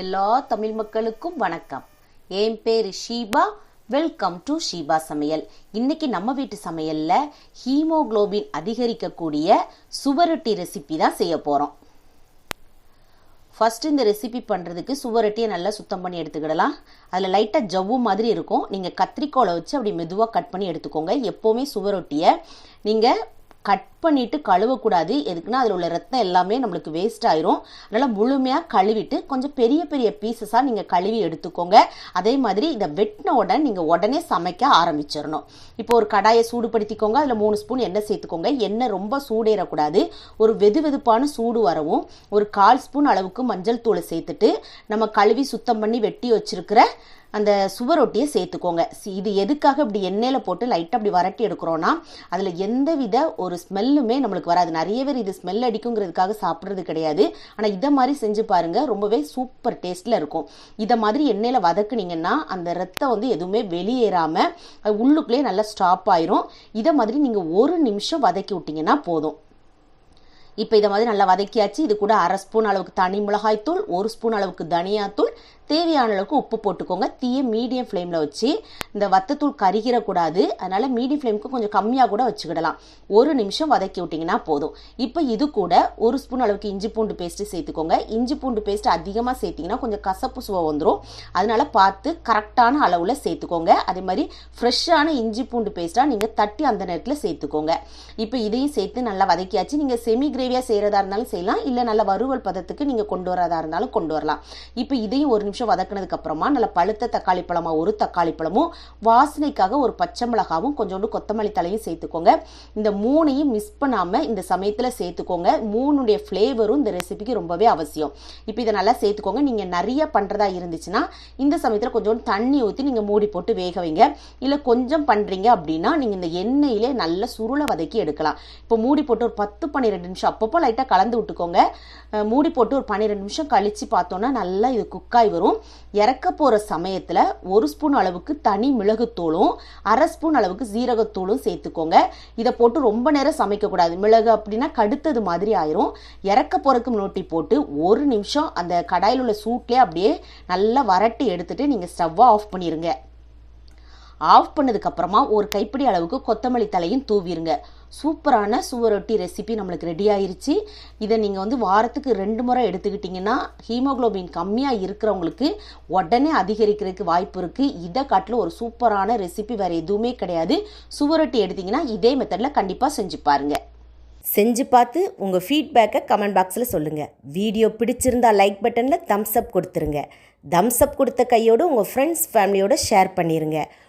எல்லா தமிழ் மக்களுக்கும் வணக்கம். என் பேர் ஷீபா. வெல்கம் டு ஷீபா சமையல். இன்னைக்கு நம்ம வீட்டு சமையல்ல ஹீமோகுளோபின் அதிகரிக்கக்கூடிய சுவரொட்டி ரெசிபி தான் செய்ய போகிறோம் ஃபஸ்ட்டு இந்த ரெசிபி பண்ணுறதுக்கு சுவரொட்டியை நல்லா சுத்தம் பண்ணி எடுத்துக்கிடலாம். அதில் லைட்டாக ஜவ்வு மாதிரி இருக்கும். நீங்கள் கத்திரிக்கோலை வச்சு அப்படி மெதுவாக கட் பண்ணி எடுத்துக்கோங்க. எப்போவுமே சுவரொட்டியை நீங்கள் கட் பண்ணிட்டு கழுவக்கூடாது. எதுக்குன்னா அதில் உள்ள ரத்தம் எல்லாமே நம்மளுக்கு வேஸ்ட் ஆயிரும். அதனால் முழுமையாக கழுவிட்டு கொஞ்சம் பெரிய பெரிய பீசஸாக நீங்கள் கழுவி எடுத்துக்கோங்க. அதே மாதிரி இதை வெட்டின உடனே நீங்கள் உடனே சமைக்க ஆரம்பிச்சிடணும். இப்போ ஒரு கடாயை சூடுபடுத்திக்கோங்க. அதில் மூணு ஸ்பூன் எண்ணெய் சேர்த்துக்கோங்க. எண்ணெய் ரொம்ப சூடேறக்கூடாது. ஒரு வெது வெதுப்பான சூடு வரவும் ஒரு கால் ஸ்பூன் அளவுக்கு மஞ்சள் தூளை சேர்த்துட்டு நம்ம கழுவி சுத்தம் பண்ணி வெட்டி வச்சிருக்கிற அந்த சுவரொட்டியை சேர்த்துக்கோங்க. இது எதுக்காக இப்படி எண்ணெயில் போட்டு லைட்டாக அப்படி வரட்டி எடுக்கிறோன்னா அதில் எந்த வித ஒரு ஸ்மெல்லுமே நம்மளுக்கு வராது. நிறைய பேர் இது ஸ்மெல் அடிக்குங்கிறதுக்காக சாப்பிட்றது கிடையாது. ஆனால் இதை மாதிரி செஞ்சு பாருங்கள் ரொம்பவே சூப்பர் டேஸ்ட்டில் இருக்கும். இதை மாதிரி எண்ணெயில் வதக்குனீங்கன்னா அந்த ரத்தம் வந்து எதுவுமே வெளியேறாமல் அது உள்ளுக்குள்ளேயே நல்லா ஸ்டாப் ஆயிரும். இதை மாதிரி நீங்கள் ஒரு நிமிஷம் வதக்கி விட்டிங்கன்னா போதும். இப்போ இதை மாதிரி நல்லா வதக்கியாச்சு. இது கூட அரை ஸ்பூன் அளவுக்கு தனி மிளகாய்த்தூள் ஒரு ஸ்பூன் அளவுக்கு தனியாத்தூள் தேவையான அளவுக்கு உப்பு போட்டுக்கோங்க. தீயை மீடியம் ஃப்ளேமில் வச்சு இந்த வத்தத்தூள் கருகிடக்கூடாது அதனால மீடியம் ஃப்ளேமுக்கு கொஞ்சம் கம்மியாக கூட வச்சுக்கிடலாம். ஒரு நிமிஷம் வதக்கி விட்டிங்கன்னா போதும். இப்போ இது கூட ஒரு ஸ்பூன் அளவுக்கு இஞ்சி பூண்டு பேஸ்ட்டு சேர்த்துக்கோங்க. இஞ்சி பூண்டு பேஸ்ட் அதிகமாக சேர்த்திங்கன்னா கொஞ்சம் கசப்பு சுவை வந்துடும் அதனால பார்த்து கரெக்டான அளவில் சேர்த்துக்கோங்க. அதே மாதிரி ஃப்ரெஷ்ஷான இஞ்சி பூண்டு பேஸ்ட்டாக நீங்கள் தட்டி அந்த நேரத்தில் சேர்த்துக்கோங்க. இப்போ இதையும் சேர்த்து நல்லா வதக்கியாச்சு. நீங்கள் செமி கிரேவியாக செய்கிறதா இருந்தாலும் செய்யலாம். இல்லை நல்ல வறுவல் பதத்துக்கு நீங்கள் கொண்டு வரதா இருந்தாலும் கொண்டு வரலாம். இப்போ இதையும் ஒரு நிமிஷம் வதக்குனதுக்கு அப்புறமா நல்லா பழுத்த தக்காளி பழமா ஒரு தக்காளி பழமும் வாசனைக்காக ஒரு பச்சை மிளகாவும் கொஞ்சோண்டு கொத்தமல்லி தலையும் சேர்த்துக்கோங்க. இந்த மூணையும் மிஸ் பண்ணாமல் இந்த சமயத்தில் சேர்த்துக்கோங்க. மூணுடைய ஃப்ளேவரும் இந்த ரெசிபிக்கு ரொம்பவே அவசியம். இப்போ இதை நல்லா சேர்த்துக்கோங்க. நீங்கள் நிறைய பண்ணுறதா இருந்துச்சுன்னா இந்த சமயத்தில் கொஞ்சோண்டு தண்ணி ஊற்றி நீங்கள் மூடி போட்டு வேக வைங்க. இல்லை கொஞ்சம் பண்ணுறீங்க அப்படின்னா நீங்கள் இந்த எண்ணெயிலே நல்ல சுருளை வதக்கி எடுக்கலாம். இப்போ மூடி போட்டு ஒரு பத்து பன்னிரெண்டு நிமிஷம் அப்பப்போ லைட்டாக கலந்து விட்டுக்கோங்க. மூடி போட்டு ஒரு பன்னிரெண்டு நிமிஷம் கழிச்சு பார்த்தோன்னா நல்லா இது குக்காய் வரும். இறக்க போகிற சமயத்தில் ஒரு ஸ்பூன் அளவுக்கு தனி மிளகுத்தூளும் அரை ஸ்பூன் அளவுக்கு சீரகத்தூளும் சேர்த்துக்கோங்க. இதை போட்டு ரொம்ப நேரம் சமைக்கக்கூடாது மிளகு அப்படின்னா கடுத்தது மாதிரி ஆயிரும். இறக்க போகிறதுக்கு முன்னோட்டி போட்டு ஒரு நிமிஷம் அந்த கடாயில் உள்ள சூட்லேயே அப்படியே நல்லா வரட்டி எடுத்துட்டு நீங்கள் ஸ்டவ்வை ஆஃப் பண்ணிடுங்க ஆஃப் பண்ணதுக்கப்புறமா ஒரு கைப்பிடி அளவுக்கு கொத்தமல்லி தலையும் தூவிருங்க. சூப்பரான சுவரொட்டி ரெசிபி நம்மளுக்கு ரெடி ஆயிருச்சு. இதை நீங்கள் வந்து வாரத்துக்கு ரெண்டு முறை எடுத்துக்கிட்டிங்கன்னா ஹீமோகுளோபின் கம்மியாக இருக்கிறவங்களுக்கு உடனே அதிகரிக்கிறதுக்கு வாய்ப்பு இருக்குது இதை காட்டிலும் ஒரு சூப்பரான ரெசிபி வேறு எதுவுமே கிடையாது. சுவரொட்டி எடுத்தீங்கன்னா இதே மெத்தடில் கண்டிப்பாக செஞ்சு பாருங்கள் செஞ்சு பார்த்து உங்கள் ஃபீட்பேக்கை கமெண்ட் பாக்ஸில் சொல்லுங்கள் வீடியோ பிடிச்சிருந்தா லைக் பட்டனில் தம்ஸ் அப் கொடுத்துருங்க. தம்ஸ் அப் கொடுத்த கையோடு உங்கள் ஃப்ரெண்ட்ஸ் ஃபேமிலியோட ஷேர் பண்ணிடுங்க